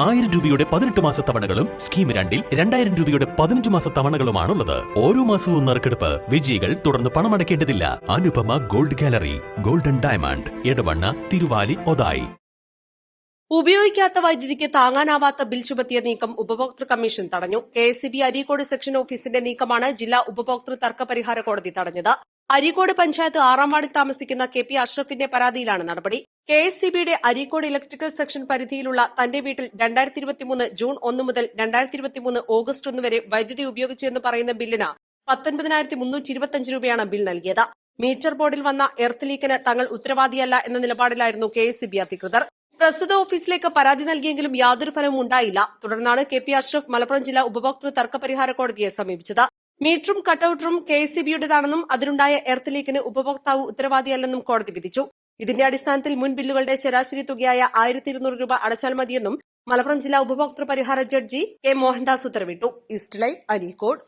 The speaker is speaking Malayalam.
ആയിരം രൂപയുടെ പതിനെട്ട് മാസ തവണകളും സ്കീം രണ്ടിൽ രണ്ടായിരം രൂപയുടെ പതിനഞ്ച് മാസ തവണകളുമാണുള്ളത്. ഓരോ മാസവും നറുക്കെടുപ്പ് വിജയികൾ തുടർന്ന് പണമടയ്ക്കേണ്ടതില്ല. Anupama gold gallery golden diamond Edavanna Thiruvali Othayi. ഉപയോഗിക്കാത്ത വൈദ്യുതിക്ക് താങ്ങാനാവാത്ത ബിൽ ചുമത്തിയ നീക്കം ഉപഭോക്തൃ കമ്മീഷൻ തടഞ്ഞു. K S B Areekode section ഓഫീസിന്റെ നീക്കമാണ് ജില്ലാ ഉപഭോക്തൃ തർക്ക പരിഹാര കോടതി തടഞ്ഞത്. അരീക്കോട് പഞ്ചായത്ത് ആറാം വാർഡിൽ താമസിക്കുന്ന കെ പി അഷ്റഫിന്റെ പരാതിയിലാണ് നടപടി. കെ എസ് സി ബിയുടെ അരീക്കോട് ഇലക്ട്രിക്കൽ സെക്ഷൻ പരിധിയിലുള്ള തന്റെ വീട്ടിൽ രണ്ടായിരത്തി ഇരുപത്തിമൂന്ന് ജൂൺ ഒന്ന് മുതൽ രണ്ടായിരത്തി ഇരുപത്തിമൂന്ന് ഓഗസ്റ്റ് ഒന്ന് വരെ വൈദ്യുതി ഉപയോഗിച്ചു എന്ന് പറയുന്ന ബില്ലിന് പത്തൊൻപതിനായിരത്തി മുന്നൂറ്റി ഇരുപത്തിയഞ്ച് രൂപയാണ് ബിൽ നൽകിയത്. മീറ്റർ ബോർഡിൽ വന്ന എർത്ത് ലീക്കിന് തങ്ങൾ ഉത്തരവാദിയല്ല എന്ന നിലപാടിലായിരുന്നു കെ എസ് സി ബി അധികൃതർ. പ്രസ്തുത ഓഫീസിലേക്ക് പരാതി നൽകിയെങ്കിലും യാതൊരു ഫലവും ഉണ്ടായില്ല. തുടർന്നാണ് കെ പി അഷ്റഫ് മലപ്പുറം ജില്ലാ ഉപഭോക്തൃ തർക്ക പരിഹാര കോടതിയെ സമീപിച്ചത്. മീറ്ററും കട്ടൌട്ടറും കെ എസ് സി ബിയുടേതാണെന്നും അതിനുണ്ടായ എർത്ത് ലീക്കിന് ഉപഭോക്താവ് ഉത്തരവാദിയല്ലെന്നും കോടതി വിധിച്ചു. ഇതിന്റെ അടിസ്ഥാനത്തിൽ മുൻ ബില്ലുകളുടെ ശരാശരി തുകയായ ആയിരത്തി ഇരുന്നൂറ് രൂപ അടച്ചാൽ മതിയെന്നും മലപ്പുറം ജില്ലാ ഉപഭോക്തൃ പരിഹാര ജഡ്ജി കെ മോഹൻദാസ് ഉത്തരവിട്ടു. ഈസ്റ്റ് അരീക്കോട്.